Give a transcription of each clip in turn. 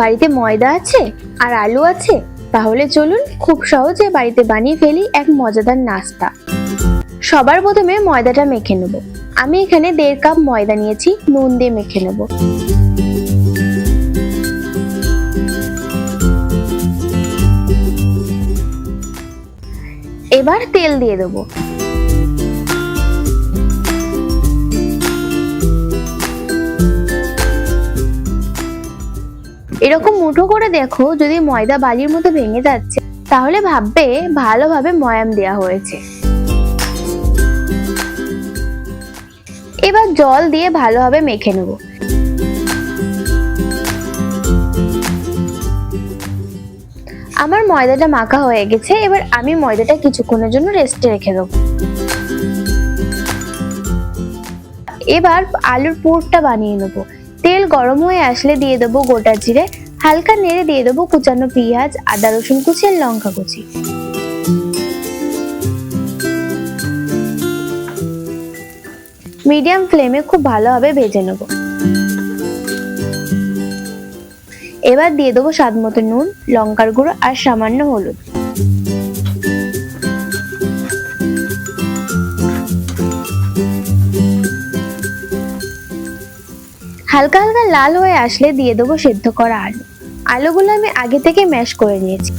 বাড়িতে ময়দা আছে আর আলু আছে, তাহলে চলুন খুব সহজে বাড়িতে বানিয়ে ফেলি এক মজাদার নাস্তা। সবার প্রথমে ময়দাটা মেখে নেব। আমি এখানে দেড় কাপ ময়দা নিয়েছি, নুন দিয়ে মেখে নেব। এবার তেল দিয়ে দেবো। এরকম মুঠো করে দেখো যদি ময়দা বালির মতো ভেঙে যাচ্ছে, তাহলে ভাববে ভালোভাবে ময়াম দেওয়া হয়েছে। এবার জল দিয়ে ভালোভাবে মেখে নেব। আমার ময়দাটা মাখা হয়ে গেছে, এবার আমি ময়দাটা কিছুক্ষণের জন্য রেস্টে রেখে দেবো। এবার আলুর পুরটা বানিয়ে নেব। গরম হয়ে আসলে দিয়ে দেবো গোটা জিরে, হালকা নেড়ে দিয়ে দেবো কুচানো পেঁয়াজ, আদা, রসুন কুচি আর লঙ্কা কুচি। মিডিয়াম ফ্লেমে খুব ভালোভাবে ভেজে নেব। এবার দিয়ে দেবো স্বাদ মতো নুন, লঙ্কার গুঁড়ো আর সামান্য হলুদ। হালকা হালকা লাল হয়ে আসলে দিয়ে দেবো সেদ্ধ করা আলু। আলুগুলো আমি আগে থেকে ম্যাশ করে নিয়েছি।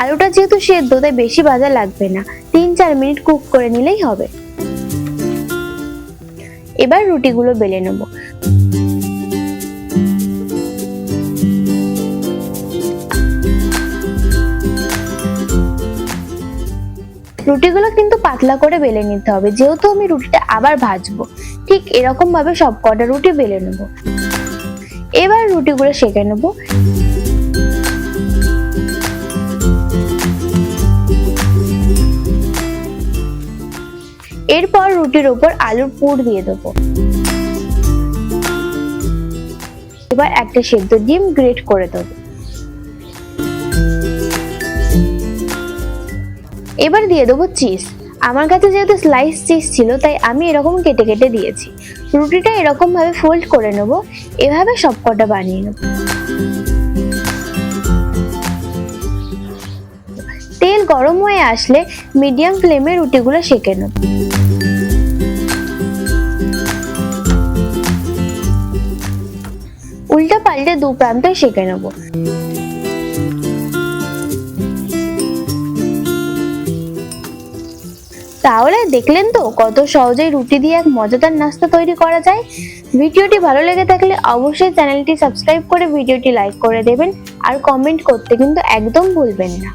আলুটা যেহেতু সেদ্ধ তাই বেশি ভাজা লাগবে না, তিন চার মিনিট কুক করে নিলেই হবে। এবার রুটিগুলো বেলে নেব। রুটিগুলো কিন্তু পাতলা করে বেলে নিতে হবে। যেহেতু আমি রুটিটা আবার ভাজবো, ঠিক এরকম ভাবে সব কটা রুটি বেলে নেব। এবার রুটিগুলো সেঁকে নেব। এরপর রুটির ওপর আলুর পুর দিয়ে দেবো। এবার একটা সেদ্ধ ডিম গ্রেট করে দেবো। এবার দিয়ে দেবো চিজ। আমার কাছে যেহেতু স্লাইস চিজ ছিল, তাই আমি এরকম কেটে কেটে দিয়েছি। রুটিটা এরকম ভাবে ফোল্ড করে নেব। এভাবে সব কটা বানিয়ে নেব। তেল গরম হয়ে আসলে মিডিয়াম ফ্লেমে রুটিগুলো সেঁকে নেব। উল্টা পাল্টে দু প্রান্তে সেঁকে নেব। তাহলে দেখলেন তো কত সহজেই রুটি দিয়ে এক মজাদার নাস্তা তৈরি করা যায়। ভিডিওটি ভালো লেগে থাকলে অবশ্যই চ্যানেলটি সাবস্ক্রাইব করে ভিডিওটি লাইক করে দেবেন আর কমেন্ট করতে কিন্তু একদম ভুলবেন না।